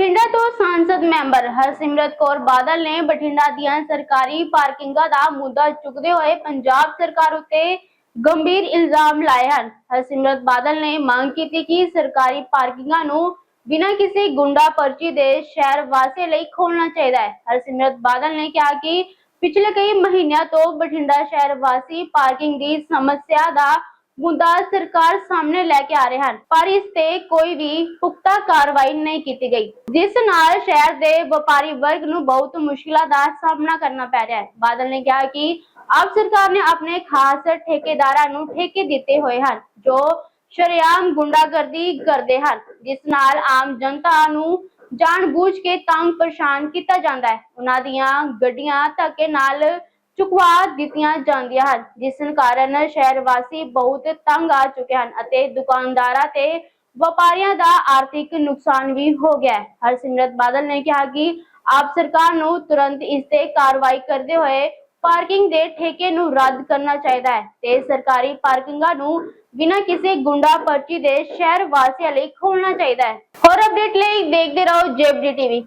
ਬਠਿੰਡਾ ਤੋਂ ਸੰਸਦ ਮੈਂਬਰ ਹਰਸਿਮਰਤ ਕੌਰ ਬਾਦਲ ਨੇ ਬਠਿੰਡਾ ਦੀਆਂ ਸਰਕਾਰੀ ਪਾਰਕਿੰਗਾਂ ਦਾ ਮੁੱਦਾ ਚੁੱਕਦੇ ਹੋਏ ਪੰਜਾਬ ਸਰਕਾਰ ਉੱਤੇ ਗੰਭੀਰ ਇਲਜ਼ਾਮ ਲਾਏ ਹਨ। ਹਰਸਿਮਰਤ ਬਾਦਲ ਨੇ ਮੰਗ ਕੀਤੀ ਕਿ ਸਰਕਾਰੀ ਪਾਰਕਿੰਗਾਂ ਨੂੰ ਬਿਨਾਂ ਕਿਸੇ ਗੁੰਡਾ ਪਰਚੀ ਦੇ ਸ਼ਹਿਰ ਵਾਸੀਆਂ ਲਈ ਖੋਲਣਾ ਚਾਹੀਦਾ ਹੈ। ਹਰਸਿਮਰਤ ਬਾਦਲ ਨੇ ਕਿਹਾ ਕਿ ਪਿਛਲੇ ਕਈ ਮਹੀਨਿਆਂ ਤੋਂ ਬਠਿੰਡਾ ਸ਼ਹਿਰ ਵਾਸੀ ਪਾਰਕਿੰਗ ਦੀ ਸਮੱਸਿਆ ਦਾ ਮੁੱਦਾ ਸਰਕਾਰ ਸਾਹਮਣੇ ਲੈ ਕੇ ਆ ਰਹੇ ਹਨ, ਪਰ ਇਸ ਤੇ ਕੋਈ ਵੀ ਪੁਖਤਾ ਕਾਰਵਾਈ ਨਹੀਂ ਕੀਤੀ ਗਈ, ਜਿਸ ਨਾਲ ਸ਼ਹਿਰ ਦੇ ਵਪਾਰੀ ਵਰਗ ਨੂੰ ਬਹੁਤ ਮੁਸ਼ਕਿਲਾਂ ਦਾ ਸਾਹਮਣਾ ਕਰਨਾ ਪੈ ਰਿਹਾ ਹੈ। ਬਾਦਲ ਨੇ ਕਿਹਾ ਕਿ ਆਪ ਸਰਕਾਰ ਨੇ ਆਪਣੇ ਖਾਸ ਠੇਕੇਦਾਰਾਂ ਨੂੰ ਠੇਕੇ ਦਿੱਤੇ ਹੋਏ ਹਨ, ਜੋ ਸ਼ਰੇਆਮ ਗੁੰਡਾਗਰਦੀ ਕਰਦੇ ਹਨ, ਜਿਸ ਨਾਲ ਆਮ ਜਨਤਾ ਨੂੰ ਜਾਣਬੁੱਝ ਕੇ ਤੰਗ ਪਰੇਸ਼ਾਨ ਕੀਤਾ ਜਾਂਦਾ ਹੈ। ਉਹਨਾਂ ਦੀਆਂ ਗੱਡੀਆਂ ਧੱਕੇ ਨਾਲ ਚੁਕਵਾ ਦਿੱਤੀਆਂ ਜਾਂਦੀਆਂ ਹਨ, ਜਿਸ ਕਾਰਨ ਸ਼ਹਿਰ ਵਾਸੀ ਬਹੁਤ ਤੰਗ ਆ ਚੁੱਕੇ ਹਨ ਅਤੇ ਦੁਕਾਨਦਾਰਾਂ ਤੇ ਵਪਾਰੀਆਂ ਦਾ ਆਰਥਿਕ ਨੁਕਸਾਨ ਵੀ ਹੋ ਗਿਆ ਹੈ। ਹਰਸਿਮਰਤ ਬਾਦਲ ਨੇ ਕਿਹਾ ਕਿ ਆਪ ਸਰਕਾਰ ਨੂੰ ਤੁਰੰਤ ਇਸ ਤੇ ਕਾਰਵਾਈ ਕਰਦੇ ਹੋਏ ਪਾਰਕਿੰਗ ਦੇ ਠੇਕੇ ਨੂੰ ਰੱਦ ਕਰਨਾ ਚਾਹੀਦਾ ਹੈ ਤੇ ਸਰਕਾਰੀ ਪਾਰਕਿੰਗਾਂ ਨੂੰ ਬਿਨਾਂ ਕਿਸੇ ਗੁੰਡਾ ਪਰਚੀ ਦੇ ਸ਼ਹਿਰ ਵਾਸੀਆਂ ਲਈ ਖੋਲਣਾ ਚਾਹੀਦਾ ਹੈ। ਹੋਰ ਅਪਡੇਟ ਲਈ ਦੇਖਦੇ ਰਹੋ ਜੇਬਡੀ ਟੀਵੀ।